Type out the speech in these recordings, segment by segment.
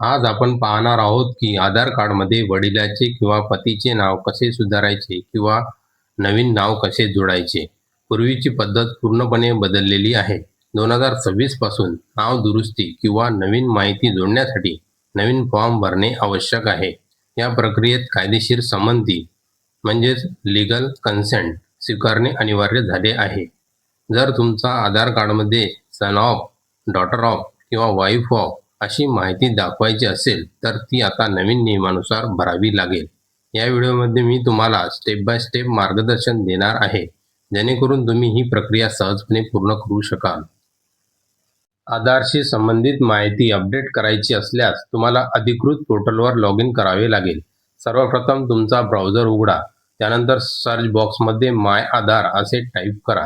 आज आपण पाहणार आहोत की आधार कार्डमध्ये वडिलाचे किंवा पतीचे नाव कसे सुधारायचे किंवा नवीन नाव कसे जोडायचे? पूर्वीची पद्धत पूर्णपणे बदललेली आहे. दोन हजार सव्वीसपासून नाव दुरुस्ती किंवा नवीन माहिती जोडण्यासाठी नवीन फॉर्म भरणे आवश्यक आहे. या प्रक्रियेत कायदेशीर संमती म्हणजेच लिगल कन्सेंट स्वीकारणे अनिवार्य झाले आहे. जर तुमचा आधार कार्डमध्ये सन ऑफ डॉटर ऑफ किंवा वाईफ ऑफ अशी माहिती दाखवायची असेल तर ती आता नवीन नियमानुसार भरावी लागेल. या व्हिडिओमध्ये मी तुम्हाला स्टेप बाय स्टेप मार्गदर्शन देणार आहे जेणेकरून तुम्ही ही प्रक्रिया सहजपणे पूर्ण करू शकाल. आधारशी संबंधित माहिती अपडेट करायची असल्यास तुम्हाला अधिकृत पोर्टलवर लॉग इन करावे लागेल. सर्वप्रथम तुमचा ब्राउझर उघडा त्यानंतर सर्च बॉक्समध्ये माय आधार असे टाईप करा.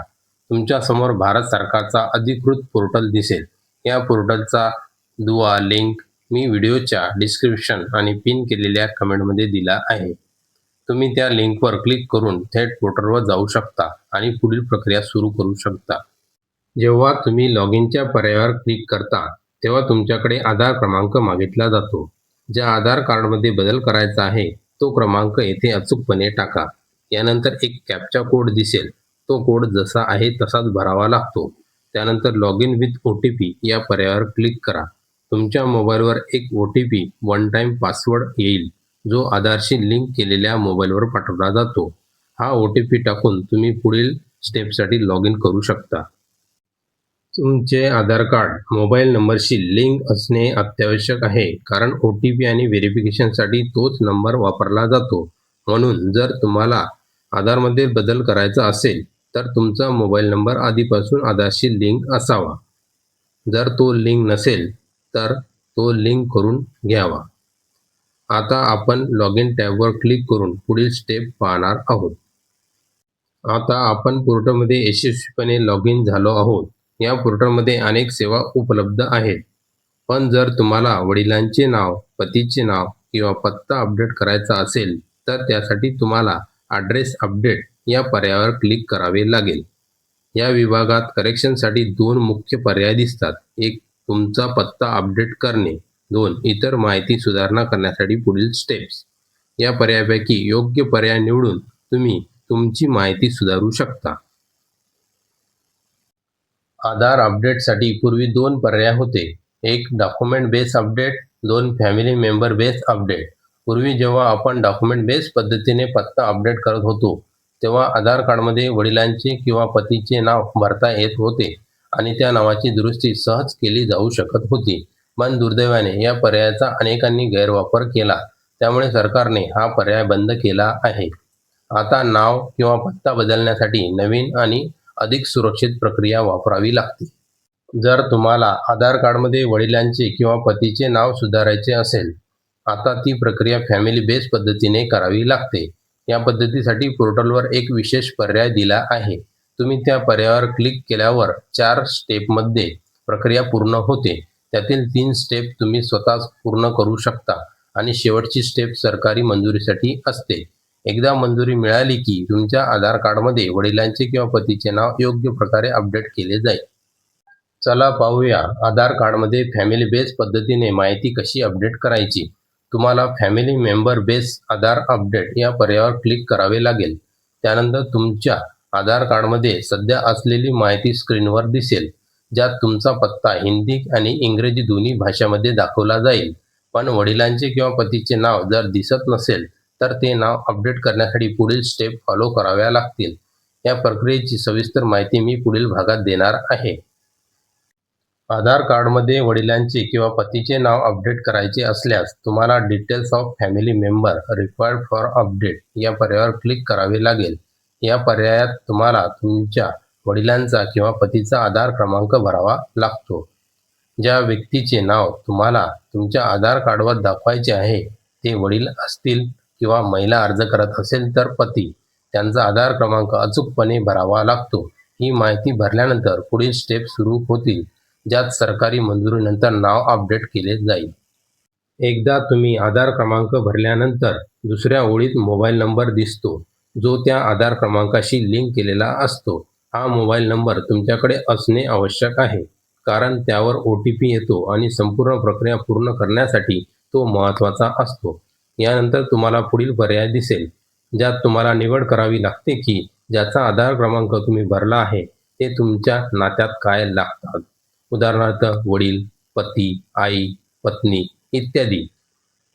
तुमच्यासमोर भारत सरकारचा अधिकृत पोर्टल दिसेल. या पोर्टलचा दुवा लिंक मी व्हिडिओच्या डिस्क्रिप्शन आणि पिन केलेल्या कमेंटमध्ये दिला आहे. तुम्ही त्या लिंकवर क्लिक करून थेट पोर्टलवर जाऊ शकता आणि पुढील प्रक्रिया सुरू करू शकता. जेव्हा तुम्ही लॉग इनच्या पर्यायावर क्लिक करता तेव्हा तुमच्याकडे आधार क्रमांक मागितला जातो. ज्या आधार कार्डमध्ये बदल करायचा आहे तो क्रमांक येथे अचूकपणे टाका. यानंतर एक कॅपचा कोड दिसेल. तो कोड जसा आहे तसाच भरावा लागतो. त्यानंतर log in with O T P या पर्यायावर क्लिक करा. तुमच्या मोबाईलवर एक O T P one time password येईल जो आधारशी लिंक केलेल्या मोबाईलवर पाठवला जातो. हा ओ टी पी टाकून तुम्ही पुढील स्टेपसाठी लॉग इन करू शकता. तुमचे आधार कार्ड मोबाईल नंबरशी लिंक असणे अत्यावश्यक आहे कारण ओ टी पी आणि व्हेरिफिकेशनसाठी तोच नंबर वापरला जातो. म्हणून जर तुम्हाला आधारमध्ये बदल करायचा असेल तर तुमचा मोबाईल नंबर आधीपासून आधारशी लिंक असावा. जर तो लिंक नसेल तर तो लिंक करून घ्यावा. आता आपण लॉग इन टॅबवर क्लिक करून पुढील स्टेप पाहणार आहोत. आता आपण पोर्टलमध्ये यशस्वीपणे लॉग इन झालो आहोत. या पोर्टलमध्ये अनेक सेवा उपलब्ध आहेत. पण जर तुम्हाला वडिलांचे नाव पतीचे नाव किंवा पत्ता अपडेट करायचा असेल तर त्यासाठी तुम्हाला ॲड्रेस अपडेट या पर्यायावर क्लिक करावे लागेल. या विभागात करेक्शनसाठी दोन मुख्य पर्याय दिसतात. एक तुमचा पत्ता अपडेट करणे दोन इतर माहिती सुधारणा करण्यासाठी पुढील स्टेप्स या पर्यायापैकी योग्य पर्याय निवडून तुम्ही तुमची माहिती सुधारू शकता. आधार अपडेटसाठी पूर्वी दोन पर्याय होते. एक डॉक्युमेंट बेस अपडेट दोन फॅमिली मेंबर बेस अपडेट पूर्वी जेव्हा आपण डॉक्युमेंट बेस पद्धतीने पत्ता अपडेट करत होतो तेव्हा आधार कार्डमध्ये वडिलांचे किंवा पतीचे नाव भरता येत होते. आणि त्या नावाची दुरुस्ती सहज केली जाऊ शकत होती. पण दुर्दैवाने या पर्यायाचा अनेकांनी गैरवापर केला. त्यामुळे सरकारने हा पर्याय बंद केला आहे. आता नाव किंवा पत्ता बदलण्यासाठी नवीन आणि अधिक सुरक्षित प्रक्रिया वापरावी लागते. जर तुम्हाला आधार कार्डमध्ये वडिलांचे किंवा पतीचे नाव सुधारायचे असेल आता ती प्रक्रिया फॅमिली बेस पद्धतीने करावी लागते. या पद्धतीसाठी पोर्टलवर एक विशेष पर्याय दिला आहे. तुम्ही त्या पर्यायावर क्लिक केल्यावर चार स्टेपमध्ये प्रक्रिया पूर्ण होते. त्यातील तीन स्टेप तुम्ही स्वतःच पूर्ण करू शकता आणि शेवटची स्टेप सरकारी मंजुरीसाठी असते. एकदा मंजुरी मिळाली की तुमच्या आधार कार्डमध्ये वडिलांचे किंवा पतीचे नाव योग्य प्रकारे अपडेट केले जाईल. चला पाहूया आधार कार्डमध्ये फॅमिली बेस पद्धतीने माहिती कशी अपडेट करायची. तुम्हाला family member base Aadhaar update या पर्यायावर क्लिक करावे लागेल. त्यानंतर तुमच्या आधार कार्डमध्ये सध्या असलेली माहिती स्क्रीनवर दिसेल ज्यात तुमचा पत्ता हिंदी आणि इंग्रजी दोन्ही भाषामध्ये दाखवला जाईल. पण वडिलांचे किंवा पतीचे नाव जर दिसत नसेल तर ते नाव अपडेट करण्यासाठी पुढील स्टेप फॉलो कराव्या लागतील. या प्रक्रियेची सविस्तर माहिती मी पुढील भागात देणार आहे. आधार कार्डमध्ये वडिलांचे किंवा पतीचे नाव अपडेट करायचे असल्यास तुम्हाला details of family member required for update या पर्यायावर क्लिक करावे लागेल. या पर्यायात तुम्हाला तुमच्या वडिलांचा किंवा पतीचा आधार क्रमांक भरावा लागतो. ज्या व्यक्तीचे नाव तुम्हाला तुमच्या आधार कार्डवर दाखवायचे आहे ते वडील असतील किंवा महिला अर्ज करत असेल तर पती त्यांचा आधार क्रमांक अचूकपणे भरावा लागतो. ही माहिती भरल्यानंतर पुढील स्टेप सुरू होतील ज्यात सरकारी मंजुरीनंतर नाव अपडेट केले जाईल. एकदा तुम्ही आधार क्रमांक भरल्यानंतर दुसऱ्या ओळीत मोबाईल नंबर दिसतो. जो त्या आधार क्रमांकाशी लिंक केलेला असतो. हा मोबाईल नंबर तुमच्याकडे असणे आवश्यक आहे. कारण त्यावर ओ टी पी येतो आणि संपूर्ण प्रक्रिया पूर्ण करण्यासाठी तो महत्त्वाचा असतो. यानंतर तुम्हाला पुढील पर्याय दिसेल. ज्यात तुम्हाला निवड करावी लागते की ज्याचा आधार क्रमांक तुम्ही भरला आहे ते तुमच्या नात्यात काय लागतात? उदाहरणार्थ वडील पती आई पत्नी इत्यादी.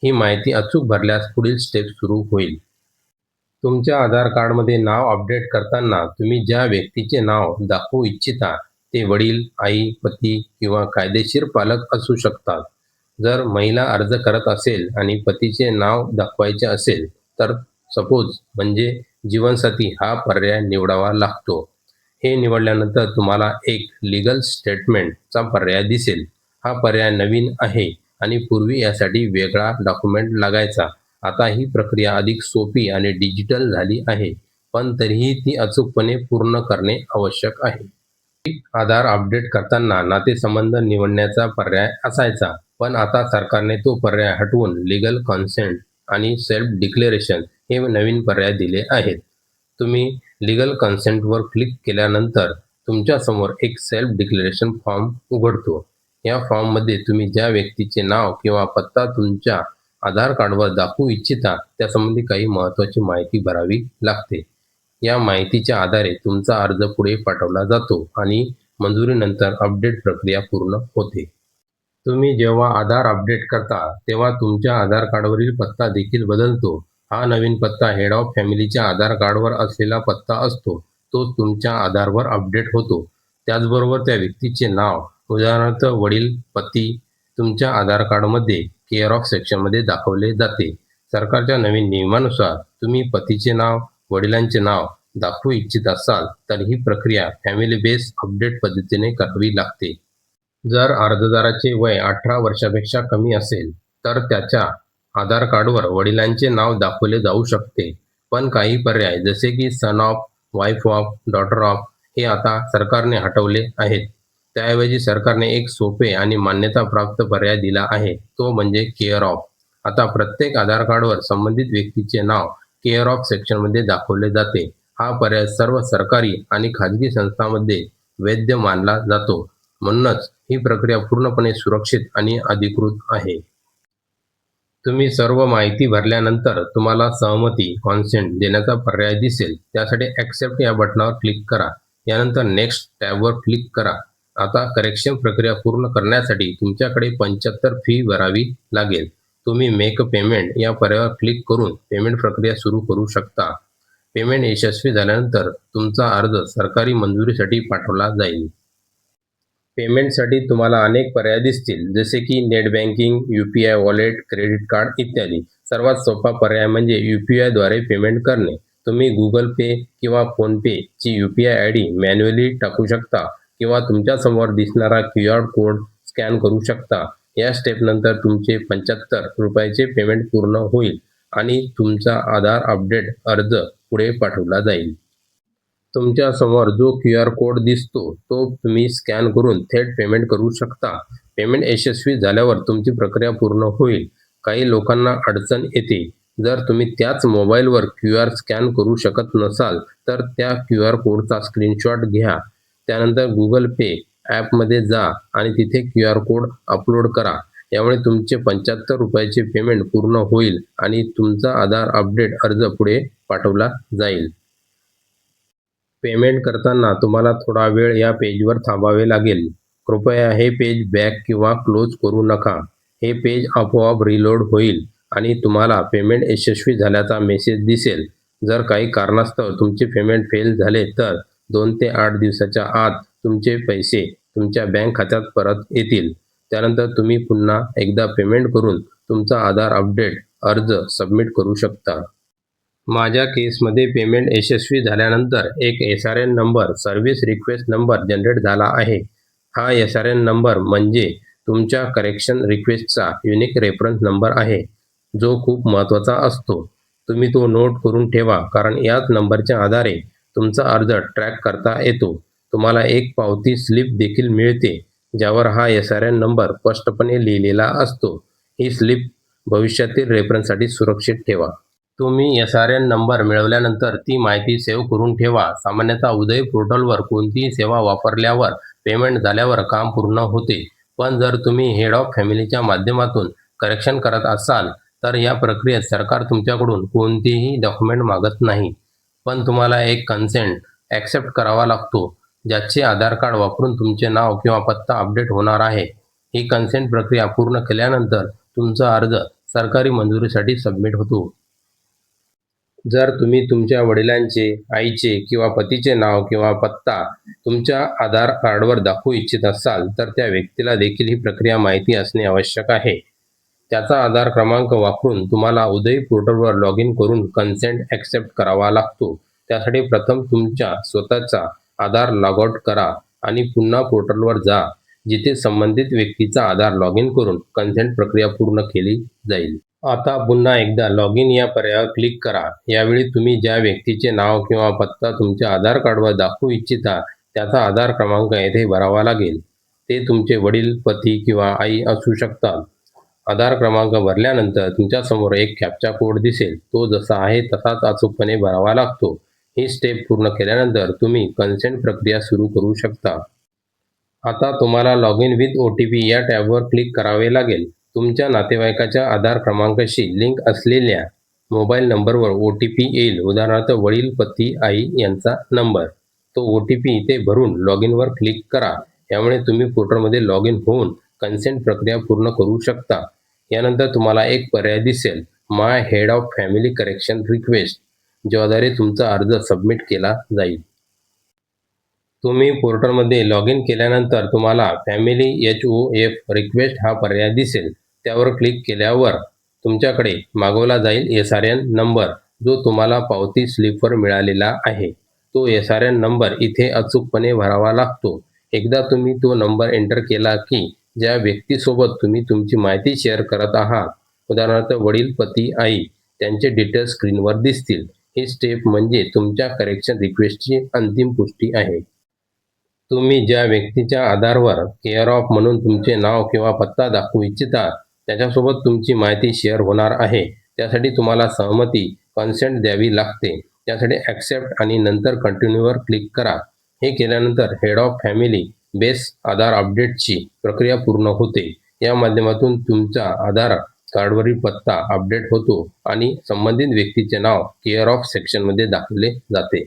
ही माहिती अचूक भरल्यास पुढील स्टेप सुरू होईल. तुमच्या आधार कार्डमध्ये नाव अपडेट करताना तुम्ही ज्या व्यक्तीचे नाव दाखवू इच्छिता ते वडील आई पती किंवा कायदेशीर पालक असू शकतात. जर महिला अर्ज करत असेल आणि पतीचे नाव दाखवायचे असेल तर सपोज म्हणजे जीवनसाथी हा पर्याय निवडावा लागतो. हे निवडल्यानंतर तुम्हाला एक लिगल स्टेटमेंटचा पर्याय दिसेल. हा पर्याय नवीन आहे आणि पूर्वी यासाठी वेगळा डॉक्युमेंट लागायचा. आता ही प्रक्रिया अधिक सोपी आणि डिजिटल झाली आहे पण तरीही ती अचूकपणे पूर्ण करणे आवश्यक आहे. आधार अपडेट करताना नातेसंबंध निवडण्याचा पर्याय असायचा पण आता सरकारने तो पर्याय हटवून लिगल कॉन्सेंट आणि सेल्फ डिक्लेरेशन हे नवीन पर्याय दिले आहेत. तुम्ही लिगल कन्सेंटवर क्लिक केल्यानंतर तुमच्यासमोर एक सेल्फ डिक्लेरेशन फॉर्म उघडतो. या फॉर्ममध्ये तुम्ही ज्या व्यक्तीचे नाव किंवा पत्ता तुमच्या आधार कार्डवर दाखवू इच्छिता त्यासंबंधी काही महत्त्वाची माहिती भरावी लागते. या माहितीच्या आधारे तुमचा अर्ज पुढे पाठवला जातो आणि मंजुरीनंतर अपडेट प्रक्रिया पूर्ण होते. तुम्ही जेव्हा आधार अपडेट करता तेव्हा तुमच्या आधार कार्डवरील पत्ता देखील बदलतो. हा नवीन पत्ता हेड ऑफ फॅमिलीच्या आधार कार्डवर असलेला पत्ता असतो. तो तुमच्या आधारवर अपडेट होतो. त्याचबरोबर त्या व्यक्तीचे नाव उदाहरणार्थ वडील पती तुमच्या आधार कार्डमध्ये केअर ऑफ सेक्शनमध्ये दाखवले जाते. सरकारच्या नवीन नियमानुसार तुम्ही पतीचे नाव वडिलांचे नाव दाखवू इच्छित असाल तर ही प्रक्रिया फॅमिली बेस अपडेट पद्धतीने करावी लागते. जर अर्जदाराचे वय अठरा वर्षापेक्षा कमी असेल तर त्याच्या आधार कार्डवर वडिलांचे नाव दाखवले जाऊ शकते. पण काही पर्याय जसे की son of wife of daughter of हे आता सरकारने हटवले आहेत. त्याऐवजी सरकारने एक सोपे आणि मान्यताप्राप्त पर्याय दिला आहे. तो म्हणजे केअर ऑफ. आता प्रत्येक आधार कार्डवर संबंधित व्यक्तीचे नाव केअर ऑफ सेक्शनमध्ये दाखवले जाते. हा पर्याय सर्व सरकारी आणि खाजगी संस्थांमध्ये वैध मानला जातो. म्हणूनच ही प्रक्रिया पूर्णपणे सुरक्षित आणि अधिकृत आहे. तुम्ही सर्व माहिती भरल्यानंतर तुम्हाला सहमती कॉन्सेंट देण्याचा पर्याय दिसेल. त्यासाठी ॲक्सेप्ट या बटनावर क्लिक करा. यानंतर नेक्स्ट टॅबवर क्लिक करा. आता करेक्शन प्रक्रिया पूर्ण करण्यासाठी तुमच्याकडे पंच्याहत्तर फी भरावी लागेल. तुम्ही मेक पेमेंट या पर्यायावर क्लिक करून पेमेंट प्रक्रिया सुरू करू शकता. पेमेंट यशस्वी झाल्यानंतर तुमचा अर्ज सरकारी मंजुरीसाठी पाठवला जाईल. पेमेंटसाठी तुम्हाला अनेक पर्याय दिसतील जसे की net banking U P I wallet credit card इत्यादी. सर्वात सोपा पर्याय म्हणजे यू पी आयद्वारे पेमेंट करणे. तुम्ही गुगल पे किंवा फोनपेची U P I I D manually टाकू शकता. किंवा तुमच्यासमोर दिसणारा क्यू आर कोड स्कॅन करू शकता. या स्टेपनंतर तुमचे पंच्याहत्तर रुपयाचे पेमेंट पूर्ण होईल आणि तुमचा आधार अपडेट अर्ज पुढे पाठवला जाईल. तुमच्यासमोर जो क्यू आर कोड दिसतो तो तुम्ही स्कॅन करून थेट पेमेंट करू शकता. पेमेंट यशस्वी झाल्यावर तुमची प्रक्रिया पूर्ण होईल. काही लोकांना अडचण येते. जर तुम्ही त्याच मोबाईलवर क्यू आर स्कॅन करू शकत नसाल तर त्या क्यू आर कोडचा स्क्रीनशॉट घ्या. त्यानंतर गुगल पे ॲपमध्ये जा आणि तिथे क्यू आर कोड अपलोड करा. यामुळे तुमचे पंच्याहत्तर रुपयाचे पेमेंट पूर्ण होईल आणि तुमचा आधार अपडेट अर्ज पुढे पाठवला जाईल. पेमेंट करताना तुम्हाला थोडा वेळ या पेजवर थांबावे लागेल. कृपया हे पेज बॅक किंवा क्लोज करू नका. हे पेज आपोआप रिलोड होईल आणि तुम्हाला पेमेंट यशस्वी झाल्याचा मेसेज दिसेल. जर काही कारणास्तव तुमचे पेमेंट फेल झाले तर दोन ते आठ दिवसाच्या आत तुमचे पैसे तुमच्या बँक खात्यात परत येतील. त्यानंतर तुम्ही पुन्हा एकदा पेमेंट करून तुमचा आधार अपडेट अर्ज सबमिट करू शकता. माझ्या केसमध्ये पेमेंट यशस्वी झाल्यानंतर एक S R N number service request number generate झाला आहे. हा एस आर एन नंबर म्हणजे तुमच्या करेक्शन रिक्वेस्टचा युनिक रेफरन्स नंबर आहे जो खूप महत्त्वाचा असतो. तुम्ही तो नोट करून ठेवा कारण याच नंबरच्या आधारे तुमचा अर्ज ट्रॅक करता येतो. तुम्हाला एक पावती स्लिप देखील मिळते ज्यावर हा एस आर एन नंबर स्पष्टपणे लिहिलेला असतो. ही स्लिप भविष्यातील रेफरन्ससाठी सुरक्षित ठेवा. तुम्ही एस आर एन नंबर मिळवल्यानंतर ती माहिती सेव्ह करून ठेवा. सामान्यतः उदय पोर्टलवर कोणतीही सेवा वापरल्यावर पेमेंट झाल्यावर काम पूर्ण होते. पण जर तुम्ही हेड ऑफ फॅमिलीच्या माध्यमातून करेक्शन करत असाल तर या प्रक्रियेत सरकार तुमच्याकडून कोणतेही डॉक्युमेंट मागत नाही. पण तुम्हाला एक कन्सेंट ॲक्सेप्ट करावा लागतो ज्याचे आधार कार्ड वापरून तुमचे नाव किंवा पत्ता अपडेट होणार आहे. ही कन्सेंट प्रक्रिया पूर्ण केल्यानंतर तुमचा अर्ज सरकारी मंजुरीसाठी सबमिट होतो. जर तुम्ही तुमच्या वडिलांचे आईचे किंवा पतीचे नाव किंवा पत्ता तुमच्या आधार कार्डवर दाखवू इच्छित असाल तर त्या व्यक्तीला देखील ही प्रक्रिया माहिती असणे आवश्यक आहे. त्याचा आधार क्रमांक वापरून तुम्हाला उदय पोर्टलवर लॉग इन करून कन्सेंट ॲक्सेप्ट करावा लागतो. त्यासाठी प्रथम तुमच्या स्वतःचा आधार लॉग आउट करा आणि पुन्हा पोर्टलवर जा जिथे संबंधित व्यक्तीचा आधार लॉग इन करून कन्सेंट प्रक्रिया पूर्ण केली जाईल. आता पुन्हा एकदा लॉग इन या पर्यायावर क्लिक करा. यावेळी तुम्ही ज्या व्यक्तीचे नाव किंवा पत्ता तुमच्या आधार कार्डवर दाखवू इच्छिता त्याचा आधार क्रमांक येथे भरावा लागेल. ते तुमचे वडील पती किंवा आई असू शकतात. आधार क्रमांक भरल्यानंतर तुमच्यासमोर एक कॅप्चा कोड दिसेल. तो जसा आहे तसाच अचूकपणे भरावा लागतो. ही स्टेप पूर्ण केल्यानंतर तुम्ही कन्सेंट प्रक्रिया सुरू करू शकता. आता तुम्हाला log in with O T P या टॅबवर क्लिक करावे लागेल. तुमच्या नातेवाईकाच्या आधार क्रमांकाशी लिंक असलेल्या मोबाईल नंबरवर ओ टी पी येईल. उदाहरणार्थ वडील पती आई यांचा नंबर तो ओ टी पी इथे भरून लॉग इनवर क्लिक करा. यामुळे तुम्ही पोर्टलमध्ये लॉग इन होऊन कन्सेंट प्रक्रिया पूर्ण करू शकता. यानंतर तुम्हाला एक पर्याय दिसेल. My head of family correction request ज्याद्वारे तुमचा अर्ज सबमिट केला जाईल. तुम्ही पोर्टलमध्ये लॉग इन केल्यानंतर तुम्हाला family H O F request हा पर्याय दिसेल. त्यावर क्लिक केल्यावर तुमच्याकडे मागवला जाईल एस आर एन नंबर जो तुम्हाला पावती स्लिपवर मिळालेला आहे. तो एस आर एन नंबर इथे अचूकपणे भरावा लागतो. एकदा तुम्ही तो नंबर एंटर केला की ज्या व्यक्तीसोबत तुम्ही तुमची माहिती शेअर करत आहात उदाहरणार्थ वडील पती आई त्यांचे डिटेल्स स्क्रीनवर दिसतील. ही स्टेप म्हणजे तुमच्या करेक्शन रिक्वेस्टची अंतिम पुष्टी आहे. तुम्ही ज्या व्यक्तीच्या आधारवर केअर ऑफ म्हणून तुमचे नाव किंवा पत्ता दाखवू इच्छिता त्याच्यासोबत तुमची माहिती शेअर होणार आहे. त्यासाठी तुम्हाला सहमती कन्सेंट द्यावी लागते. त्यासाठी ॲक्सेप्ट आणि नंतर कंटिन्यूवर क्लिक करा. हे केल्यानंतर head of family base Aadhaar अपडेटची प्रक्रिया पूर्ण होते. या माध्यमातून तुमचा आधार कार्डवरील पत्ता अपडेट होतो आणि संबंधित व्यक्तीचे नाव केअर ऑफ सेक्शनमध्ये दाखवले जाते.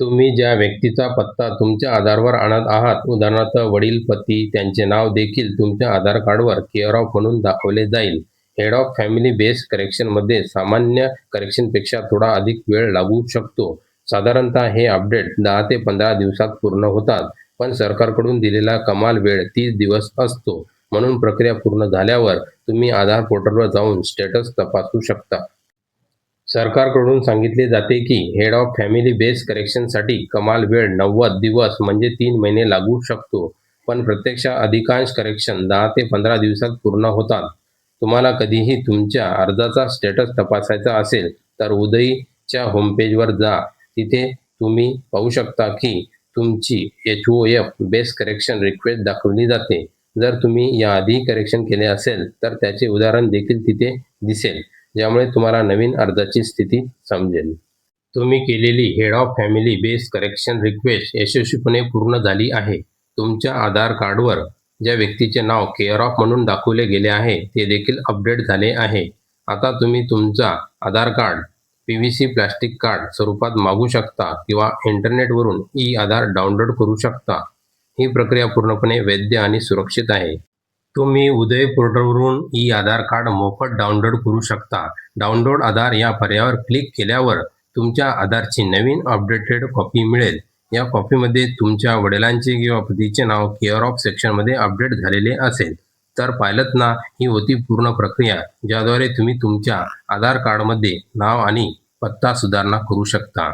तुम्ही ज्या व्यक्तीचा पत्ता तुमच्या आधारवर आणत आहात उदाहरणार्थ वडील पती त्यांचे नाव देखील तुमच्या आधार कार्डवर केअर ऑफ म्हणून दाखवले जाईल. हेड ऑफ फॅमिली बेस करेक्शनमध्ये सामान्य करेक्शनपेक्षा थोडा अधिक वेळ लागू शकतो. साधारणतः हे अपडेट दहा ते पंधरा दिवसात पूर्ण होतात. पण सरकारकडून दिलेला कमाल वेळ तीस दिवस असतो. म्हणून प्रक्रिया पूर्ण झाल्यावर तुम्ही आधार पोर्टलवर जाऊन स्टेटस तपासू शकता. सरकारकडून सांगितले जाते की हेड ऑफ फॅमिली बेस करेक्शनसाठी कमाल वेळ नव्वद दिवस म्हणजे तीन महिने लागू शकतो. पण प्रत्यक्षात अधिकांश करेक्शन दहा ते पंधरा दिवसात पूर्ण होतात. तुम्हाला कधीही तुमच्या अर्जाचा स्टेटस तपासायचा असेल तर उदयच्या होमपेजवर जा. तिथे तुम्ही पाहू शकता की तुमची H O F base correction request दाखवली जाते. जर तुम्ही याआधी करेक्शन केले असेल तर त्याचे उदाहरण देखील तिथे दिसेल ज्यामुळे तुम्हाला नवीन अर्जाची स्थिती समजेल. तुम्ही केलेली head of family base correction request यशस्वीपणे पूर्ण झाली आहे. तुमच्या आधार कार्डवर ज्या व्यक्तीचे नाव केअर ऑफ म्हणून दाखवले गेले आहे ते देखील अपडेट झाले आहे. आता तुम्ही तुमचा Aadhaar card P V C plastic card स्वरूपात मागू शकता किंवा इंटरनेटवरून ई आधार डाउनलोड करू शकता. ही प्रक्रिया पूर्णपणे वैध आणि सुरक्षित आहे. तुम्ही उदय पोर्टलवरून ई आधार कार्ड मोफत डाउनलोड करू शकता. डाउनलोड आधार या पर्यायावर क्लिक केल्यावर तुमच्या आधारची नवीन अपडेटेड कॉपी मिळेल. या कॉपीमध्ये तुमच्या वडिलांचे किंवा पतीचे नाव केअर ऑफ सेक्शनमध्ये अपडेट झालेले असेल. तर पाहिलत ना ही होती पूर्ण प्रक्रिया ज्याद्वारे तुम्ही तुमच्या आधार कार्डमध्ये नाव आणि पत्ता सुधारणा करू शकता.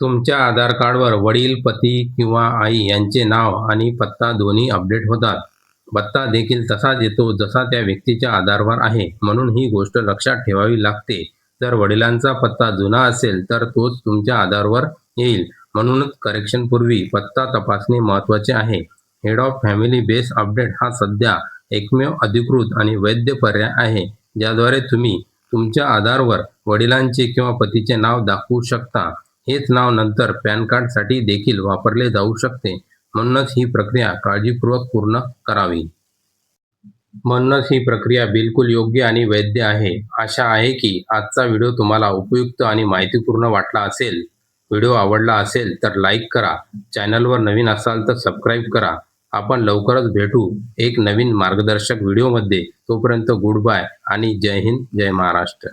तुमच्या आधार कार्डवर वडील पती किंवा आई यांचे नाव आणि पत्ता दोन्ही अपडेट होतात. पत्ता देखील तसाच येतो जसा त्या व्यक्तीच्या आधारवर आहे. म्हणून ही गोष्ट लक्षात ठेवावी लागते. जर वडिलांचा पत्ता जुना असेल तर तोच तुमच्या आधारवर येईल. म्हणूनच करेक्शनपूर्वी पत्ता तपासणे महत्त्वाचे आहे. Head of family base update हा सध्या एकमेव अधिकृत आणि वैध पर्याय आहे ज्याद्वारे तुम्ही तुमच्या आधारवर वडिलांचे किंवा पतीचे नाव दाखवू शकता. हेच नाव नंतर पॅन कार्डसाठी देखील वापरले जाऊ शकते. म्हणूनच ही प्रक्रिया काळजीपूर्वक पूर्ण करावी. म्हणूनच ही प्रक्रिया बिलकुल योग्य आणि वैध आहे. आशा आहे की आजचा व्हिडिओ तुम्हाला उपयुक्त आणि माहितीपूर्ण वाटला असेल. व्हिडिओ आवडला असेल तर लाईक करा. चॅनलवर नवीन असाल तर सबस्क्राईब करा. आपण लवकरच भेटू एक नवीन मार्गदर्शक व्हिडिओमध्ये. तोपर्यंत गुड बाय आणि जय हिंद जय महाराष्ट्र.